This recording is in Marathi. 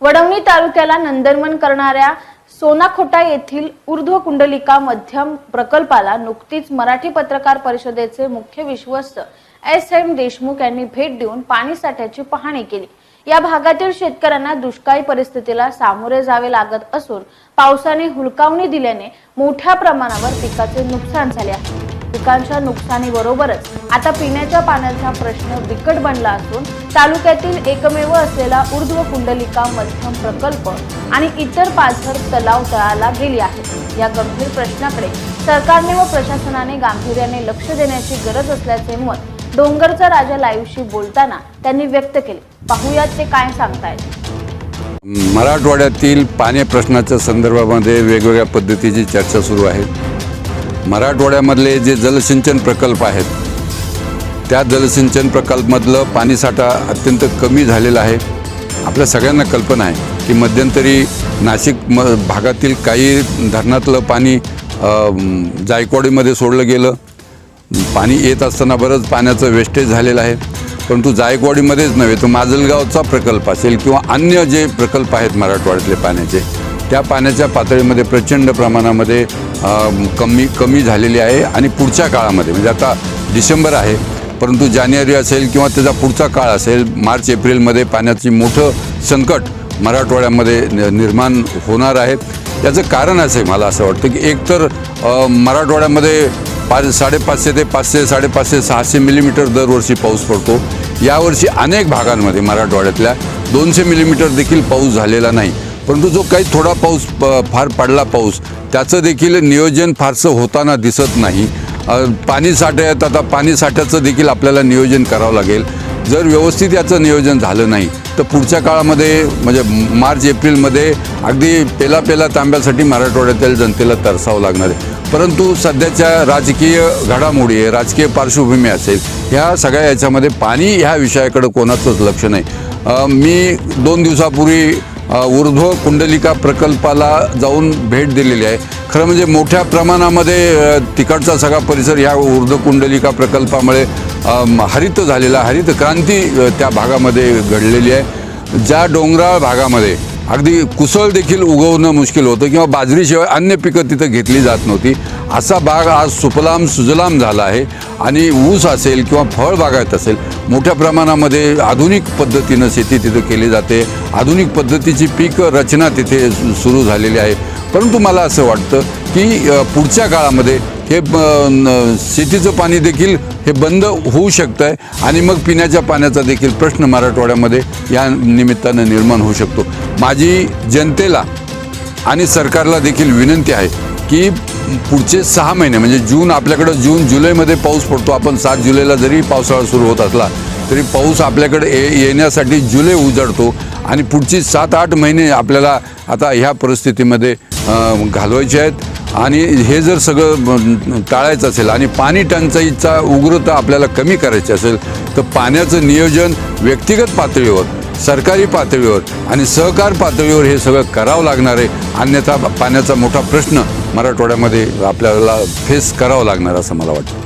वडवणी तालुक्याला नंदनवन करणाऱ्या सोनाखोटा येथील ऊर्ध्व कुंडलिका मध्यम प्रकल्पाला नुकतीच मराठी पत्रकार परिषदेचे मुख्य विश्वस्त एस एम देशमुख यांनी भेट देऊन पाणी साठ्याची पाहणी केली. या भागातील शेतकऱ्यांना दुष्काळी परिस्थितीला सामोरे जावे लागत असून पावसाने हुलकावणी दिल्याने मोठ्या प्रमाणावर पिकाचे नुकसान झाले आहे. पिकांच्या नुकसानीबरोबरच आता पिण्याच्या पाण्याचा प्रश्न बिकट बनला असून तालुक्यातील एकमेव असलेला ऊर्ध्व कुंडलिका मध्यम प्रकल्प आणि इतर पाझर तलाव तळाला गेली आहे. या गंभीर प्रश्नाकडे सरकारने व प्रशासनाने गांभीर्याने लक्ष देण्याची गरज असल्याचे मत डोंगरचा राजा लाईव्हशी बोलताना त्यांनी व्यक्त केले. पाहूयात ते काय सांगतायत. मराठवाड्यातील पाणी प्रश्नाच्या संदर्भामध्ये वेगवेगळ्या पद्धतीची चर्चा सुरू आहे. मराठवाड्यामधले जे जलसिंचन प्रकल्प आहेत त्या जलसिंचन प्रकल्पमधलं पाणीसाठा अत्यंत कमी झालेला आहे. आपल्या सगळ्यांना कल्पना आहे की मध्यंतरी नाशिक म भागातील काही धरणातलं पाणी जायकवाडीमध्ये सोडलं गेलं. पाणी येत असताना बरंच पाण्याचं वेस्टेज झालेलं आहे. परंतु जायकवाडीमध्येच नव्हे तर माजलगावचा प्रकल्प असेल किंवा अन्य जे प्रकल्प आहेत मराठवाड्यातले पाण्याचे त्या पाण्याच्या पातळीमध्ये प्रचंड प्रमाणामध्ये कमी कमी झालेली आहे आणि पुढच्या काळामध्ये म्हणजे आता डिसेंबर आहे परंतु जानेवारी असेल किंवा त्याचा पुढचा काळ असेल मार्च एप्रिलमध्ये पाण्याची मोठं संकट मराठवाड्यामध्ये निर्माण होणार आहे. याचं कारण असं आहे मला असं वाटतं की एकतर मराठवाड्यामध्ये पाच साडेपाचशे ते पाचशे साडेपाचशे सहाशे मिलीमीटर दरवर्षी पाऊस पडतो. यावर्षी अनेक भागांमध्ये मराठवाड्यातल्या दोनशे मिलीमीटर देखील पाऊस झालेला नाही. परंतु जो काही थोडा पाऊस प- फार पडला पाऊस त्याचं देखील नियोजन फारसं होताना दिसत नाही. पाणी साठ्यात आता पाणी साठ्याचं देखील आपल्याला नियोजन करावं लागेल. जर व्यवस्थित याचं नियोजन झालं नाही तर पुढच्या काळामध्ये म्हणजे मार्च एप्रिलमध्ये अगदी पेला पेला तांब्यासाठी मराठवाड्यातील जनतेला तरसावं लागणार आहे. परंतु सध्याच्या राजकीय घडामोडी आहे राजकीय पार्श्वभूमी असेल ह्या सगळ्या याच्यामध्ये पाणी ह्या विषयाकडे कोणाचंच लक्ष नाही. मी दोन दिवसापूर्वी ऊर्ध्व कुंडलिका प्रकल्पाला जाऊन भेट दिलेली आहे. खरं म्हणजे मोठ्या प्रमाणामध्ये तिकडचा सगळा परिसर ह्या ऊर्ध्व कुंडलिका प्रकल्पामुळे हरित झालेला हरित क्रांती त्या भागामध्ये घडलेली आहे. ज्या डोंगराळ भागामध्ये अगदी कुसळ देखील उगवणं मुश्किल होतं किंवा बाजरीशिवाय अन्य पिकं तिथं घेतली जात नव्हती. असा भाग आज सुफलाम सुजलाम झाला आहे आणि ऊस असेल किंवा फळ बागायत असेल मोठ्या प्रमाणामध्ये आधुनिक पद्धतीनं शेती तिथं केली जाते. आधुनिक पद्धतीची पीक रचना तिथे सु- सुरू झालेली आहे. परंतु मला असं वाटतं की पुढच्या काळामध्ये हे ब- शेतीचं पाणी देखील हे बंद होऊ शकतं आहे आणि मग पिण्याच्या पाण्याचा देखील प्रश्न मराठवाड्यामध्ये या निमित्तानं निर्माण होऊ शकतो. माझी जनतेला आणि सरकारला देखील विनंती आहे की पुढचे सहा महिने म्हणजे जून आपल्याकडं जून जुलैमध्ये पाऊस पडतो. आपण सात जुलैला जरी पावसाळा सुरू होत असला तरी पाऊस आपल्याकडे ये येण्यासाठी जुलै उजळतो आणि पुढची सात आठ महिने आपल्याला आता ह्या परिस्थितीमध्ये घालवायचे आहेत. आणि हे जर सगळं टाळायचं असेल आणि पाणी टंचाईचा उग्रता आपल्याला कमी करायची असेल तर पाण्याचं नियोजन व्यक्तिगत पातळीवर सरकारी पातळीवर आणि सहकार पातळीवर हे सगळं करावं लागणार आहे. अन्यथा पाण्याचा मोठा प्रश्न मराठवाड्यामध्ये आपल्याला फेस करावं लागणार असं मला वाटतं.